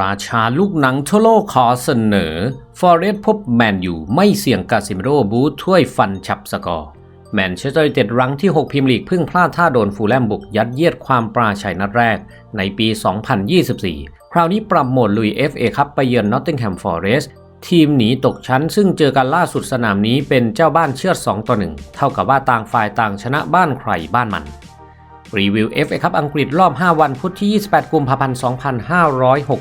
ราชาลูกหนังทั่วโลกขอเสนอ ฟอเรสต์พบแมนยูไม่เสี่ยงกาซิเมโรบูถ้วยฟันฉับสกอร์แมนเชสเตอร์ยูไนเต็ดรั้งที่ 6 พิมลีกเพิ่งพลาดท่าโดนฟูลแลมบุกยัดเยียดความปราชัยนัดแรกในปี 2024 คราวนี้ปรับโหมดลุย FA ครับไปเยือนนอตติงแฮมฟอเรสต์ทีมหนีตกชั้นซึ่งเจอกันล่าสุดสนามนี้เป็นเจ้าบ้านเชือด2ต่อ1เท่ากับว่าต่างฝ่ายต่างชนะบ้านใครบ้านมัน รีวิว FA คัพอังกฤษรอบ 5 วันพุธที่ 28 กุมภาพันธ์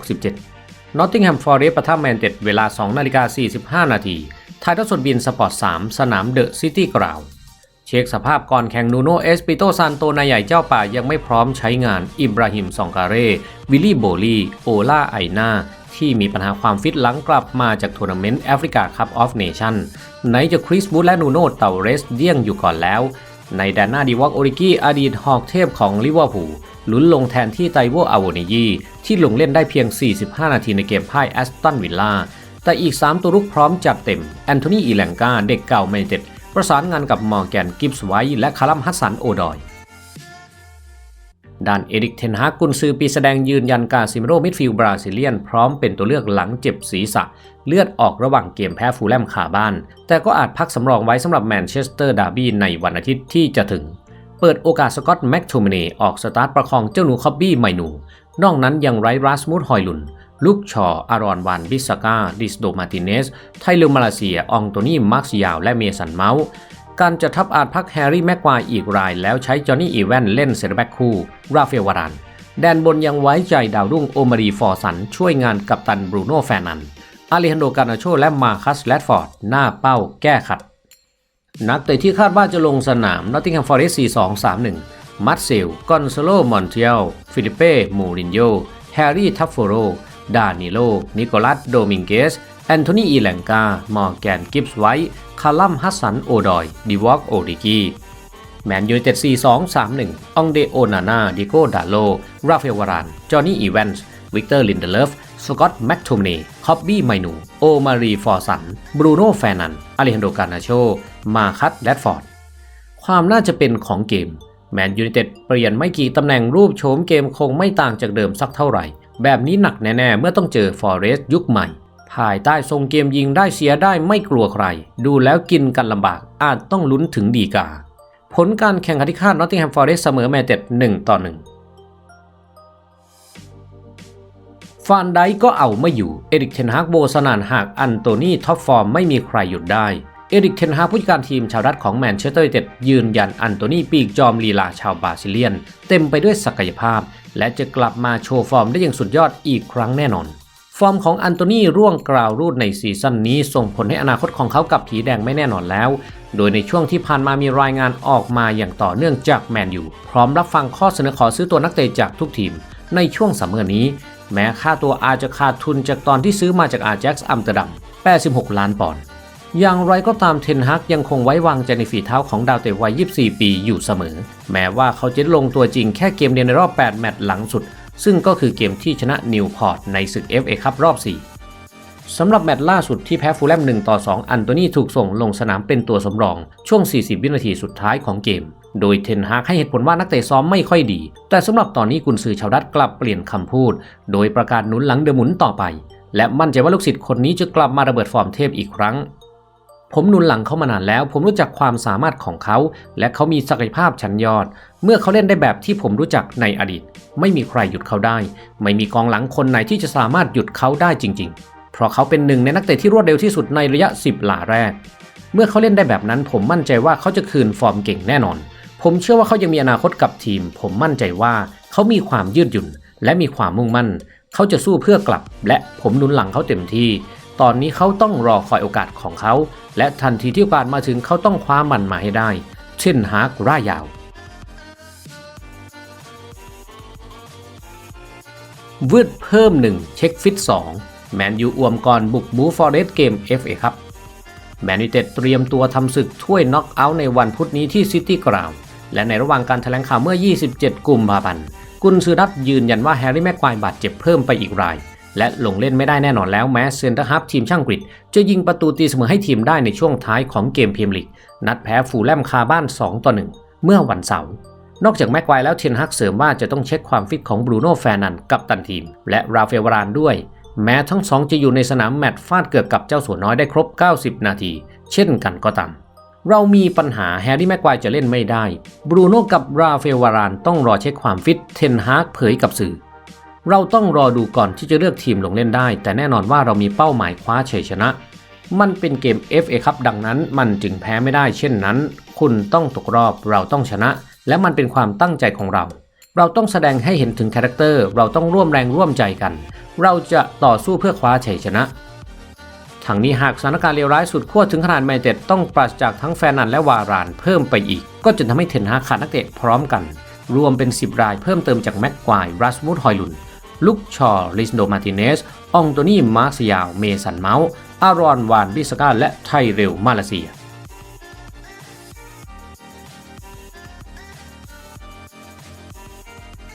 2567 นอตติงแฮมฟอร์เรสต์ปะทะแมนเต็ดเวลา 2 นาฬิกา 45 นาทีถ่ายทอดสดบินสปอร์ต 3 สนามเดอะซิตี้กราวเช็คสภาพก่อนแข่งนูโนเอสปิโตซานโตนายใหญ่เจ้าป่ายังไม่พร้อมใช้งาน อิบราฮิมซองการเร่ วิลลี่โบลีโอล่าไอนาที่มีปัญหาความฟิตหลังกลับมาจากทัวร์นาเมนต์แอฟริกาคัพออฟเนชั่นไหนจะคริสบูธและนูโนเตาเรสเดี่ยงอยู่ก่อนแล้ว ในแดนหน้าดีวอกโอริกี้อดีตหอกเทพของลิเวอร์พูลลุ้นลงแทนที่ไตโวอาโวเนยีที่ลงเล่นได้เพียง 45 นาทีในเกมพ่ายแอสตันวิลล่าแต่อีก 3 ตัวรุกพร้อมจัดเต็ม แอนโทนีอีแลงกาเด็กเก่าแมนเต็ดประสานงานกับมอร์แกนกิฟส์ไว้และคารัมฮัสสันโอดอย ด้านเอริกเทนฮากกุนซือปีแสดงยืนยันกาซิเมโรมิดฟิลบราซิเลียน พร้อมเป็นตัวเลือกหลังเจ็บศีรษะ เลือดออกระหว่างเกมแพ้ฟูลแลมขาบ้าน แต่ก็อาจพักสำรองไว้สำหรับแมนเชสเตอร์ดาร์บี้ในวันอาทิตย์ที่จะถึง เปิดโอกาสสกอตแม็กโทมิเนออกสตาร์ทประคองเจ้าหนูคอบบี้ไมนู นอกนั้นยังไร้รัสมูดฮอยลุนลูกชออารอนวันบิสกาดิสโดมาติเนส ไทเลมาลาเซีย อองโตนี่มาร์ซิยาว และเมสันเมาส์ การจะทับอาจพักแฮร์รี่แม็กควายอีกราย แล้วใช้จอห์นนี่อีแวนเล่นเซนเตอร์แบ็กคู่ ราเฟลวารานแดนบนยังไว้ใจดาวรุ่งโอมารีฟอร์สัน ช่วยงานกับตันบรูโน่แฟนัน อาเลฮันโดกานาโชและมาคัสแรดฟอร์ด หน้าเป้าแก้ขัด นักเตะที่คาดว่าจะลงสนามนอตติงแฮมฟอร์เรสต์4-2-3-1 มัตเซลกอนซาโลมอนเทียลฟิลิเป้มูรินโญแฮร์รี่ทัฟโฟโรดานิโล นิโคลัส โดมิงเกส แอนโทนี อีแลงกา มอร์แกน กิฟส์ไวท์ คาลัมฮัสสันโอดอยดิวอกโอริกีแมนยูเต็ด4-2-3-1 องเดโอนานาดิโกดาโล ราเฟลวาราน จอห์นนี่อีแวนส์ วิกเตอร์ลินเดเลฟ สกอตต์แม็กโทมเนคอบบี้ไมนู โอมารีฟอร์สัน บรูโน่แฟนัน อเลฮันโดกานาโช มาคัตแรดฟอร์ด ความน่าจะเป็นของเกม แมนยูเต็ดเปลี่ยนไม่กี่ตำแหน่งรูปโฉมเกมคงไม่ต่างจากเดิมสักเท่าไหร่ แบบนี้หนักแน่ๆ เมื่อต้องเจอฟอเรสต์ยุคใหม่ ภายใต้ทรงเกมยิงได้เสียได้ไม่กลัวใคร ดูแล้วกินกันลำบากอาจต้องลุ้นถึงดีกา ผลการแข่งขันที่คาดนอตติงแฮมฟอเรสเสมอแมนเต็ด1ต่อ1ฟานไดก็เอาไม่อยู่ เอริกเทนฮากโบสนานหากอันโตนีท็อปฟอร์มไม่มีใครหยุดได้ เอริกเทนฮากผู้จัดการทีมชาวรัฐของแมนเชสเตอร์ยูไนเต็ดยืนยันอันโตนีปีกจอมลีลาชาวบราซิเลียน เต็มไปด้วยศักยภาพ และจะกลับมาโชว์ฟอร์มได้อย่างสุดยอดอีกครั้งแน่นอน ฟอร์มของอันโตนีร่วงกราวรูดในซีซั่นนี้ส่งผลให้อนาคตของเขากับผีแดงไม่แน่นอนแล้ว โดยในช่วงที่ผ่านมามีรายงานออกมาอย่างต่อเนื่องจากแมนยูพร้อมรับฟังข้อเสนอขอซื้อตัวนักเตะจากทุกทีม ในช่วงซัมเมอร์นี้ แม้ค่าตัวอาจจะขาดทุนจากตอนที่ซื้อมาจากอาแจ็กซ์อัมสเตอร์ดัม 86 ล้านปอนด์ อย่างไรก็ตามเทนฮักยังคงไว้วางใจในฝีเท้าของดาวเตะวัย 24 ปีอยู่เสมอ แม้ว่าเขาจะลงตัวจริงแค่เกมเดียวในรอบ 8 แมตช์หลังสุด ซึ่งก็คือเกมที่ชนะนิวพอร์ตในศึก FA คัพรอบ 4 สำหรับแมตช์ล่าสุดที่แพ้ฟูลแลม1ต่อ 2 อันโตนีถูกส่งลงสนามเป็นตัวสำรองช่วง 40 วินาทีสุดท้ายของเกม โดยเทนฮากให้เหตุผลว่านักเตะซ้อมไม่ค่อยดี แต่สำหรับตอนนี้กุนซือชาวดัตกลับเปลี่ยนคำพูด โดยประกาศหนุนหลังเดอหมุนต่อไป และมั่นใจว่าลูกศิษย์คนนี้จะกลับมาระเบิดฟอร์มเทพอีกครั้ง ผมนุนหลังเขามานานแล้ว ผมรู้จักความสามารถของเขา และเขามีศักยภาพชั้นยอด เมื่อเขาเล่นได้แบบที่ผมรู้จักในอดีต ไม่มีใครหยุดเขาได้ ไม่มีกองหลังคนไหนที่จะสามารถหยุดเขาได้จริง ๆ เพราะเขาเป็นหนึ่งในนักเตะที่รวดเร็วที่สุดในระยะ 10 หลาแรก เมื่อเขาเล่นได้แบบนั้น ผมมั่นใจว่าเขาจะคืนฟอร์มเก่งแน่นอน ผมเชื่อว่าเขายังมีอนาคตกับทีม ผมมั่นใจว่าเขามีความยืดหยุ่น และมีความมุ่งมั่น เขาจะสู้เพื่อกลับ และผมนุนหลังเขาเต็มที่ ตอนนี้เขาต้องรอคอยโอกาสของเขา และทันทีที่โอกาสมาถึงเขาต้องคว้ามันมาให้ได้ เช่นฮากร่ายาว วืดเพิ่ม 1 เช็คฟิต 2 แมนยูอวมก่อนบุกบูฟอร์เรสเกม FA ครับ แมนยูเต็ดเตรียมตัวทำศึกถ้วยน็อกเอาท์ในวันพุธนี้ที่ซิตี้กราวและในระหว่างการแถลงข่าวเมื่อ 27 กุมภาพันธ์กุนซือรัตยืนยันว่าแฮร์รี่แม็กควายบาดเจ็บเพิ่มไปอีกราย และลงเล่นไม่ได้แน่นอนแล้วแม้เซนเตอร์ฮับทีมช่างกรีฑจะยิงประตูตีเสมอให้ทีมได้ในช่วงท้ายของเกมพรีเมียร์ลีกนัดแพ้ฟูลแลมคาบ้าน 2 ต่อ 1 เมื่อวันเสาร์นอกจากแม็กไกวแล้วเทนฮักเสริมว่าจะต้องเช็คความฟิตของบรูโน่แฟร์นันกับตันทีม และราเอลวารานด้วย แม้ทั้งสองจะอยู่ในสนามแมตช์ฟาดเกือบกับเจ้าสัวน้อยได้ครบ 90 นาที เช่นกันก็ตามเรามีปัญหาแฮร์รี่แม็กไกวจะเล่นไม่ได้ บรูโน่กับราเอลวารานต้องรอเช็คความฟิตเทนฮากเผยกับสื่อ เราต้องรอดูก่อนที่จะเลือกทีมลงเล่นได้ แต่แน่นอนว่าเรามีเป้าหมายคว้าชัยชนะ มันเป็นเกม FA ครับดังนั้น มันจึงแพ้ไม่ได้เช่นนั้น คุณต้องตกรอบเราต้องชนะ และมันเป็นความตั้งใจของเรา เราต้องแสดงให้เห็นถึงคาแรคเตอร์เราต้องร่วมแรงร่วมใจกัน เราจะต่อสู้เพื่อคว้าชัยชนะทางนี้หากสถานการณ์เลวร้ายสุดขั้วถึงขนาดแมนเต็ดต้องปราศจากทั้งแฟนนันและวารานเพิ่มไปอีก ก็จะทำให้เทนฮาขาดนักเตะพร้อมกัน รวมเป็น 10 รายเพิ่มเติมจากแม็กควายรัสมูดฮอยลุน ลุกชอร์ลิสโดมาติเนส องโตนี่มาร์ซยาว เมสันเมาส์ อารอนวานบิสกาและไทเรลมาเลเซีย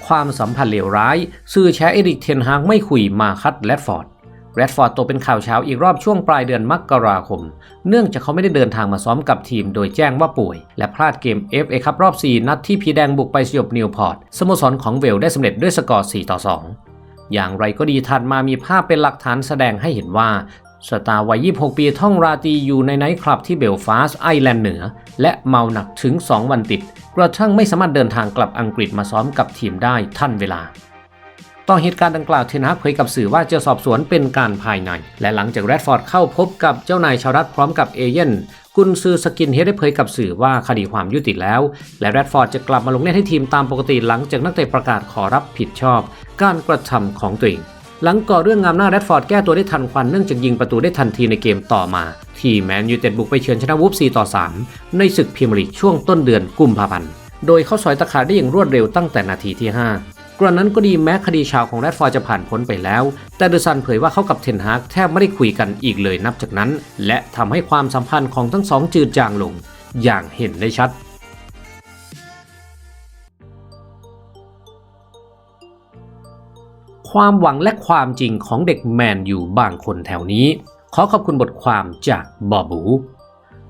ความสัมพันธ์เลวร้าย สื่อแชร์เอริกเทนฮากไม่คุยมาคัดแรดฟอร์ด แรดฟอร์ดตกเป็นข่าวเช้าอีกรอบช่วงปลายเดือนมกราคม เนื่องจากเขาไม่ได้เดินทางมาซ้อมกับทีมโดยแจ้งว่าป่วย และพลาดเกม FA คัพรอบ 4 นัดที่พีแดงบุกไปสยบนิวพอร์ตสโมสรของเวลได้สำเร็จด้วยสกอร์ 4 ต่อ 2 อย่างไรก็ดีถัดมามีภาพเป็นหลักฐานแสดงให้เห็นว่าสตาร์วัย 26 ปีท่องราตรีอยู่ในไนท์คลับที่เบลฟาสต์ไอร์แลนด์เหนือ และเมาหนักถึง 2 วันติด กระทั่งไม่สามารถเดินทางกลับอังกฤษมาซ้อมกับทีมได้ทันเวลา ต่อเหตุการณ์ดังกล่าวเทนฮากเผยกับสื่อว่าจะสอบสวนเป็นการภายใน และหลังจากแรดฟอร์ดเข้าพบกับเจ้านายชาวรัฐพร้อมกับเอเย่น กุนซือสกินเฮดได้เผยกับสื่อว่าคดีความยุติแล้ว และแรดฟอร์ดจะกลับมาลงเล่นให้ทีมตามปกติหลังจากนักเตะประกาศขอรับผิดชอบ การกระทำของตัวเองหลังก่อเรื่องงามหน้าแรดฟอร์ดแก้ตัวได้ทันควันเนื่องจากยิงประตูได้ทันทีในเกมต่อมา ที่แมนยูเต็ดบุกไปเยือนชนะวูฟ4ต่อ 3 ในศึกพรีเมียร์ลีกช่วงต้นเดือนกุมภาพันธ์ โดยเขาสอยตะขาบได้อย่างรวดเร็วตั้งแต่นาทีที่ 5 กรณนั้นก็ดีแม้คดีชาวของแรดฟอร์จะผ่านพ้นไปแล้ว แต่เดอซันเผยว่าเขากับเทนฮากแทบไม่ได้คุยกันอีกเลยนับจากนั้น และทำให้ความสัมพันธ์ของทั้งสองจืดจางลง อย่างเห็นได้ชัดความหวังและความจริงของเด็กแมนอยู่บางคนแถวนี้ ขอขอบคุณบทความจากบอบู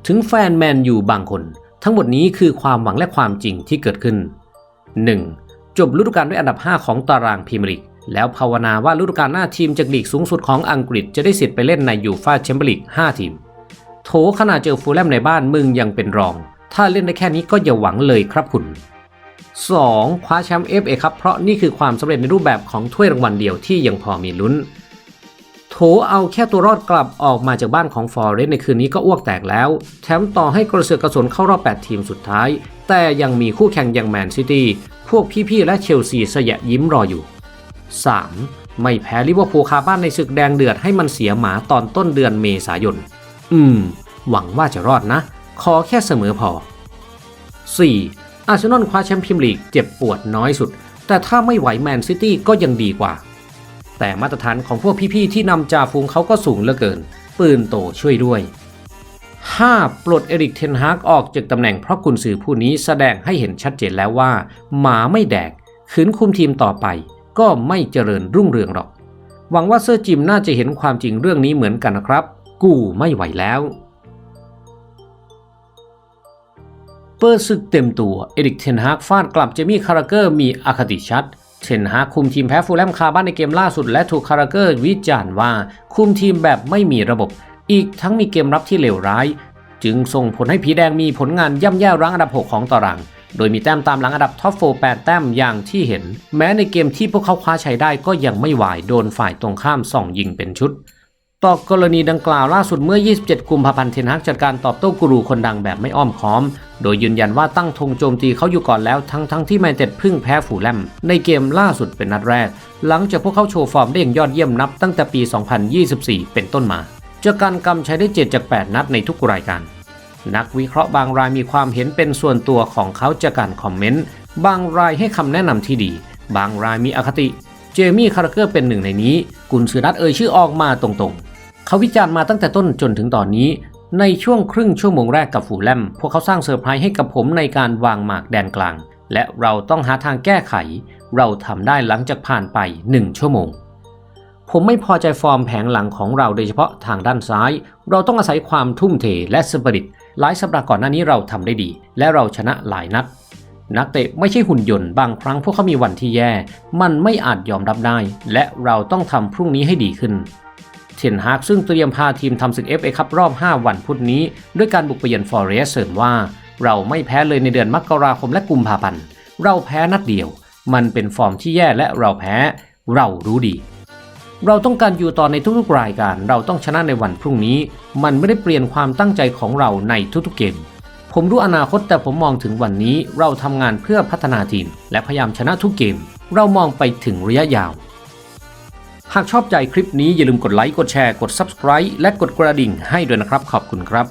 ถึงแฟนแมนอยู่บางคน ทั้งหมดนี้คือความหวังและความจริงที่เกิดขึ้น 1. จบฤดูกาลด้วยอันดับ 5 ของตารางพรีเมียร์ลีกแล้วภาวนาว่าฤดูกาลหน้าทีมจากลีกสูงสุดของอังกฤษจะได้สิทธิ์ไปเล่นในยูฟ่าแชมเปี้ยนลีก 5 ทีม โถขนาดเจอฟูลแลมในบ้านมึงยังเป็นรอง ถ้าเล่นได้แค่นี้ก็อย่าหวังเลยครับคุณ 2. คว้าแชมป์ FA ครับเพราะนี่คือความสำเร็จในรูปแบบของถ้วยรางวัลเดียวที่ยังพอมีลุ้น โถเอาแค่ตัวรอดกลับออกมาจากบ้านของฟอร์เรสในคืนนี้ก็อ้วกแตกแล้ว แถมต่อให้กระเสือกกระสนเข้ารอบ 8 ทีมสุดท้าย แต่ยังมีคู่แข่งอย่างแมนซิตี้ พวกพี่ๆ และเชลซีสยะยิ้มรออยู่ 3. ไม่แพ้ลิเวอร์พูลคาบ้านในศึกแดงเดือดให้มันเสียหมาตอนต้นเดือนเมษายน อืม หวังว่าจะรอดนะ ขอแค่เสมอพอ 4. อาร์เซนอลคว้าแชมป์พรีเมียร์ลีกเจ็บปวดน้อยสุด แต่ถ้าไม่ไหวแมนซิตี้ก็ยังดีกว่า แต่มาตรฐานของพวกพี่ๆ ที่นำจ่าฝูงเขาก็สูงเหลือเกิน ปืนโตช่วยด้วย 5. ปลดเอริกเทนฮากออกจากตำแหน่งเพราะกุนซือผู้นี้แสดงให้เห็นชัดเจนแล้วว่า หมาไม่แดกขืนคุมทีมต่อไป ก็ไม่เจริญรุ่งเรืองหรอก หวังว่าเซอร์จิมน่าจะเห็นความจริงเรื่องนี้เหมือนกันนะครับ กูไม่ไหวแล้วเปิดศึกเต็มตัว เอริกเทนฮากฟาดกลับเจมี่คาราเกอร์มีอคติชัด เทนฮากคุมทีมแพ้ฟูลแลมคาบ้านในเกมล่าสุด และถูกคาราเกอร์วิจารณ์ว่าคุมทีมแบบไม่มีระบบ อีกทั้งมีเกมรับที่เลวร้าย จึงส่งผลให้ผีแดงมีผลงานย่ำแย่รั้งอันดับ 6 ของตาราง โดยมีแต้มตามหลังอันดับท็อปโฟร์8แต้มอย่างที่เห็น แม้ในเกมที่พวกเขาคว้าชัยได้ก็ยังไม่ไหวโดนฝ่ายตรงข้ามส่องยิงเป็นชุดต่อกรณีดังกล่าวล่าสุดเมื่อ 27 กุมภาพันธ์เทนฮักจัดการตอบโต้กูรูคนดังแบบไม่อ้อมค้อม โดยยืนยันว่าตั้งธงโจมตีเขาอยู่ก่อนแล้วทั้งทั้งที่แมนเต็ดพึ่งแพ้ฝูแลม ในเกมล่าสุดเป็นนัดแรก หลังจากพวกเขาโชว์ฟอร์มได้อย่างยอดเยี่ยมนับตั้งแต่ปี 2024 เป็นต้นมา จากการกำใชัยได้ 7 จาก 8 นัดในทุกรายการ นักวิเคราะห์บางรายมีความเห็นเป็นส่วนตัวของเขาจากการคอมเมนต์ บางรายให้คำแนะนำที่ดี บางรายมีอคติ เจมี่คาร์เกอร์เป็นหนึ่งในนี้ กุนซือนัดเอ่ยชื่อออกมาตรงๆ เขาวิจารณ์มาตั้งแต่ต้นจนถึงตอนนี้ ในช่วงครึ่งชั่วโมงแรกกับฟูลแลม พวกเขาสร้างเซอร์ไพรส์ให้กับผมในการวางหมากแดนกลาง และเราต้องหาทางแก้ไข เราทำได้หลังจากผ่านไป 1 ชั่วโมง ผมไม่พอใจฟอร์มแผงหลังของเราโดยเฉพาะทางด้านซ้าย เราต้องอาศัยความทุ่มเทและสปริตหลายสัปดาห์ก่อนหน้านี้เราทำได้ดี และเราชนะหลายนัด นักเตะไม่ใช่หุ่นยนต์บางครั้งพวกเขามีวันที่แย่ มันไม่อาจยอมรับได้ และเราต้องทำพรุ่งนี้ให้ดีขึ้นเทนฮากซึ่งเตรียมพาทีมทำศึก FA คัพรอบ 5 วันพุธนี้ ด้วยการบุกไปเยือนฟอเรสเสริมว่า เราไม่แพ้เลยในเดือนมกราคมและกุมภาพันธ์ เราแพ้นัดเดียว มันเป็นฟอร์มที่แย่และเราแพ้ เรารู้ดี เราต้องการอยู่ต่อในทุกๆรายการ เราต้องชนะในวันพรุ่งนี้ มันไม่ได้เปลี่ยนความตั้งใจของเราในทุกๆเกม ผมรู้อนาคตแต่ผมมองถึงวันนี้ เราทำงานเพื่อพัฒนาทีม และพยายามชนะทุกเกม เรามองไปถึงระยะยาว หากชอบใจคลิปนี้อย่าลืมกดไลค์ กดแชร์ กด Subscribe และกดกระดิ่งให้ด้วยนะครับ ขอบคุณครับ